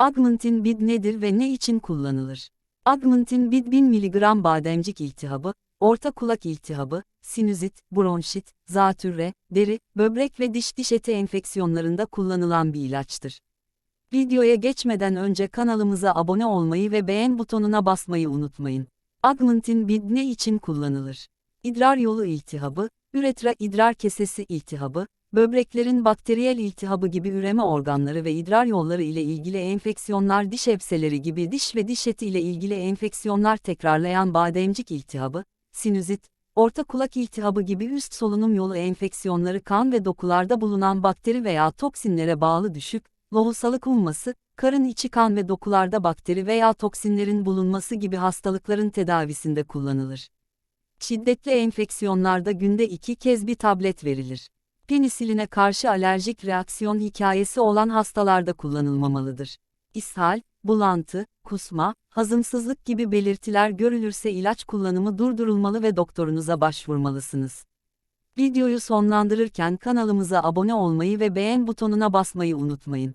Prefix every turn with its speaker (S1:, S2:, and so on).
S1: Augmentin bid nedir ve ne için kullanılır? Augmentin bid 1000 mg bademcik iltihabı, orta kulak iltihabı, sinüzit, bronşit, zatürre, deri, böbrek ve diş diş eti enfeksiyonlarında kullanılan bir ilaçtır. Videoya geçmeden önce kanalımıza abone olmayı ve beğen butonuna basmayı unutmayın. Augmentin bid ne için kullanılır? İdrar yolu iltihabı, üretra idrar kesesi iltihabı, böbreklerin bakteriyel iltihabı gibi üreme organları ve idrar yolları ile ilgili enfeksiyonlar diş ebseleri gibi diş ve diş eti ile ilgili enfeksiyonlar tekrarlayan bademcik iltihabı, sinüzit, orta kulak iltihabı gibi üst solunum yolu enfeksiyonları kan ve dokularda bulunan bakteri veya toksinlere bağlı düşük, lohusalık umması, karın içi kan ve dokularda bakteri veya toksinlerin bulunması gibi hastalıkların tedavisinde kullanılır. Şiddetli enfeksiyonlarda günde iki kez bir tablet verilir. Penisiline karşı alerjik reaksiyon hikayesi olan hastalarda kullanılmamalıdır. İshal, bulantı, kusma, hazımsızlık gibi belirtiler görülürse ilaç kullanımı durdurulmalı ve doktorunuza başvurmalısınız. Videoyu sonlandırırken kanalımıza abone olmayı ve beğen butonuna basmayı unutmayın.